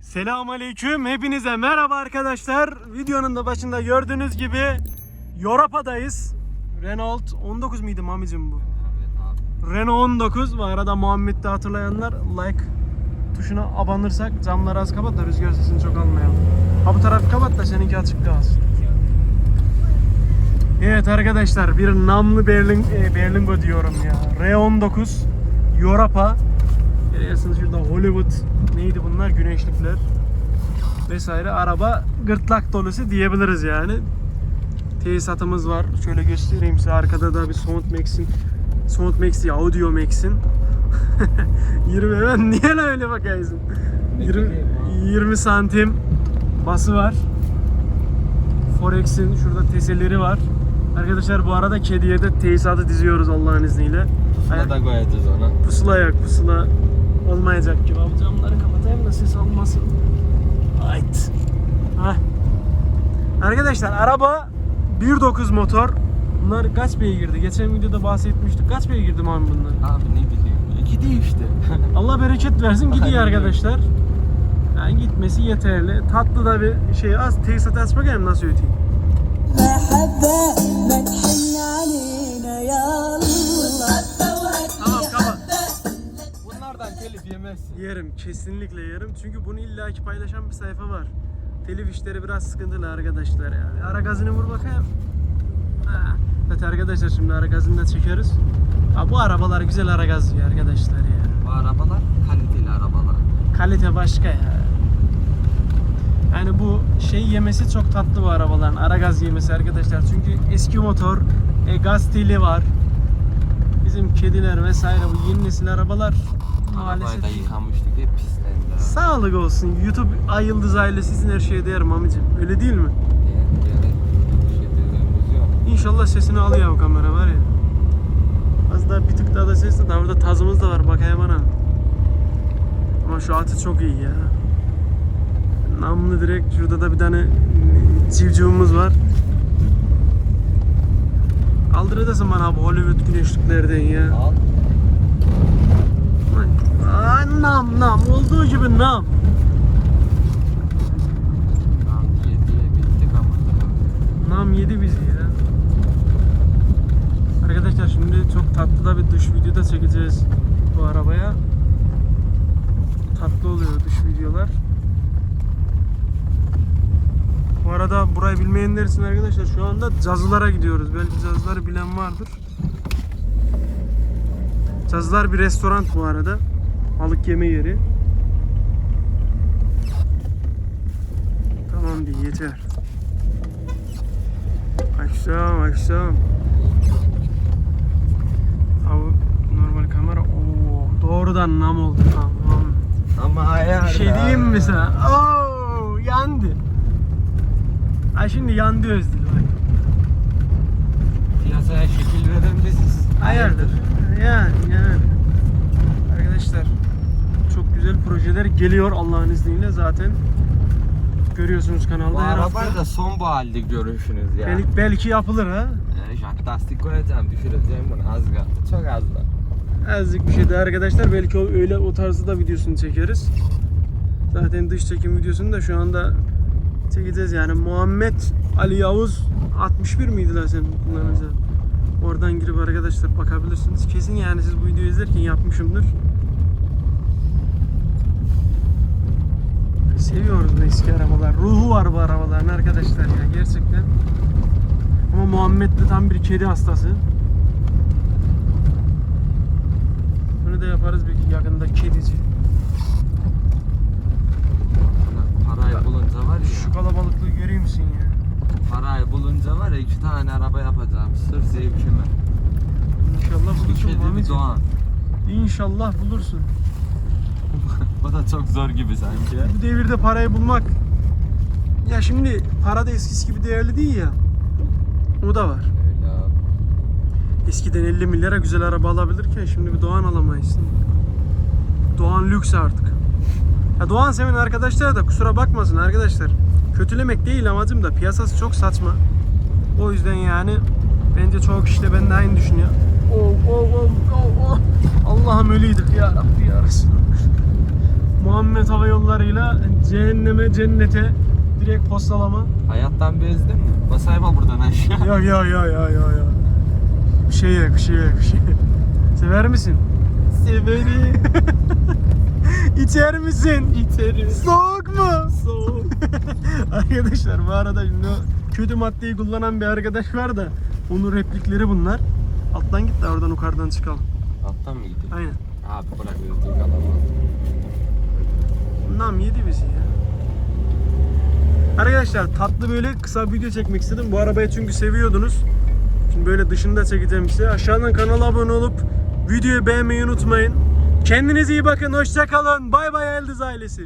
Selamun Aleyküm. Hepinize merhaba arkadaşlar. Videonun da başında gördüğünüz gibi Yoropa'dayız. Renault 19 muydu mamicim bu? Renault 19. Bu arada Muhammed'de hatırlayanlar like tuşuna abanırsak camları az kapat da rüzgar sesini çok almayalım. Ha bu tarafı kapat da seninki açık kalsın. Evet arkadaşlar bir namlı Berlin, e, Berlingo diyorum ya. R19 Europa. Görüyorsunuz şurada Hollywood neydi bunlar güneşlikler vesaire araba gırtlak dolusu diyebiliriz yani. Tesisatımız var. Şöyle göstereyim size arkada da bir Soundmax'in Soundmax değil Audio Max'in 20 hemen niye lan öyle bakıyorsun? 20, 20 santim bası var. Forex'in şurada teselleri var. Arkadaşlar bu arada kediye de tesisatı diziyoruz Allah'ın izniyle. Buna da koyacağız ona. Pusula yok pusula olmayacak gibi. Abi camları kapatayım da ses almasın. Ayt. Heh. Arkadaşlar araba 1.9 motor. Bunlar kaç beygirdi? Geçen videoda bahsetmiştik. Kaç beygirdi abi bunlar? Abi ne bileyim. İki değil işte. Allah bereket versin gidiyor arkadaşlar. Yani gitmesi yeterli. Tatlı da bir şey az. Tesisat aç bakayım nasıl öteyim. Telif yemezsin. Yerim kesinlikle yerim çünkü bunu illaki paylaşan bir sayfa var. Telif işleri biraz sıkıntılı arkadaşlar yani. Ara gazını vur bakayım. Ha. Evet arkadaşlar şimdi ara gazını da çekeriz. Ya bu arabalar güzel ara gaz diyor arkadaşlar ya. Bu arabalar kaliteli arabalar. Kalite başka ya. Yani bu şey yemesi çok tatlı bu arabaların. Ara gaz yemesi arkadaşlar. Çünkü eski motor, e, gaz teli var. Bizim kediler vesaire bu yeni nesil arabalar Arabayı maalesef da yıkamıştık hep pislendi. Sağlık olsun. YouTube Ay Yıldız ailesi sizin her şeye değer mamicim. Öyle değil mi? İnşallah sesini alıyor bu kamera var ya. Az daha bir tık daha da ses de. Daha burada tazımız da var bakaya bana. Ama şu atı çok iyi ya. Namlı direkt. Şurada da bir tane civcivimiz var. Kaldır edesin bana bu Hollywood güneşliklerden ya. Al. Nam nam olduğu gibi nam. Tamam yediye bittik ama. Nam yedi bizi ya. Arkadaşlar şimdi çok tatlı da bir dış video da çekeceğiz bu arabaya. Tatlı oluyor dış videolar. Bu arada burayı bilmeyenler için arkadaşlar şu anda cazılara gidiyoruz. Belki cazıları bilen vardır. Cazılar bir restoran bu arada. Balık yeme yeri. Tamam değil yeter. Akşam akşam. Abi normal kamera. Oo, doğrudan nam oldu tamam. Ama ayar. Bir şey diyeyim mi sana? Oo, yandı. Ha şimdi yandı Özdil bak. Piyasaya şekil veren biziz. Hayırdır? Yani yani. Arkadaşlar çok projeler geliyor Allah'ın izniyle zaten. Görüyorsunuz kanalda Bu her hafta. arabayı da son bu halde görüşünüz ya. Belki, belki yapılır ha. Ee, jant lastik koyacağım, düşüreceğim bunu az kaldı. Çok az da. Azıcık bir şey de arkadaşlar belki o öyle o tarzı da videosunu çekeriz. Zaten dış çekim videosunu da şu anda çekeceğiz yani Muhammed Ali Yavuz 61 miydi lan sen kullanıcı? Oradan girip arkadaşlar bakabilirsiniz. Kesin yani siz bu videoyu izlerken yapmışımdır. Seviyoruz bu eski arabalar. Ruhu var bu arabaların arkadaşlar ya gerçekten. Ama Muhammed de tam bir kedi hastası. Bunu da yaparız belki yakında kedici. Parayı bulunca var Şu ya. kalabalıklığı görüyor musun ya? Parayı bulunca var ya iki tane araba yapacağım. Sırf zevkime. İnşallah bulursun Muhammedciğim. doğan. İnşallah bulursun. O da çok zor gibi sanki. Bu devirde parayı bulmak ya şimdi para da eskisi gibi değerli değil ya. O da var. Öyle abi. Eskiden 50 milyara güzel araba alabilirken şimdi bir Doğan alamayız. Doğan lüks artık. Ya Doğan seven arkadaşlar da kusura bakmasın arkadaşlar. Kötülemek değil amacım da piyasası çok saçma. O yüzden yani bence çoğu kişi de ben de aynı düşünüyor. Oh, oh, oh, oh, oh. Allah'ım ölüydük ya Rabbi ya Resulallah. Muhammed Hava Yolları'yla cehenneme, cennete direkt postalama. Hayattan bezdin mi? Basayma buradan aşağı. Yok yok yok yok yok yok. Bir şey yok, bir şey yok, bir şey. Sever misin? Severim. İçer misin? İterim. Soğuk mu? Soğuk. Arkadaşlar bu arada şimdi kötü maddeyi kullanan bir arkadaş var da onun replikleri bunlar. Alttan git de oradan yukarıdan çıkalım. Alttan mı gidiyor? Aynen. Abi bırak öldüğü adamı. Nam yedi bizi ya. Arkadaşlar tatlı böyle kısa video çekmek istedim. Bu arabayı çünkü seviyordunuz. Şimdi böyle dışında çekeceğim size. Aşağıdan kanala abone olup videoyu beğenmeyi unutmayın. Kendinize iyi bakın. Hoşça kalın. Bay bay Eldız ailesi.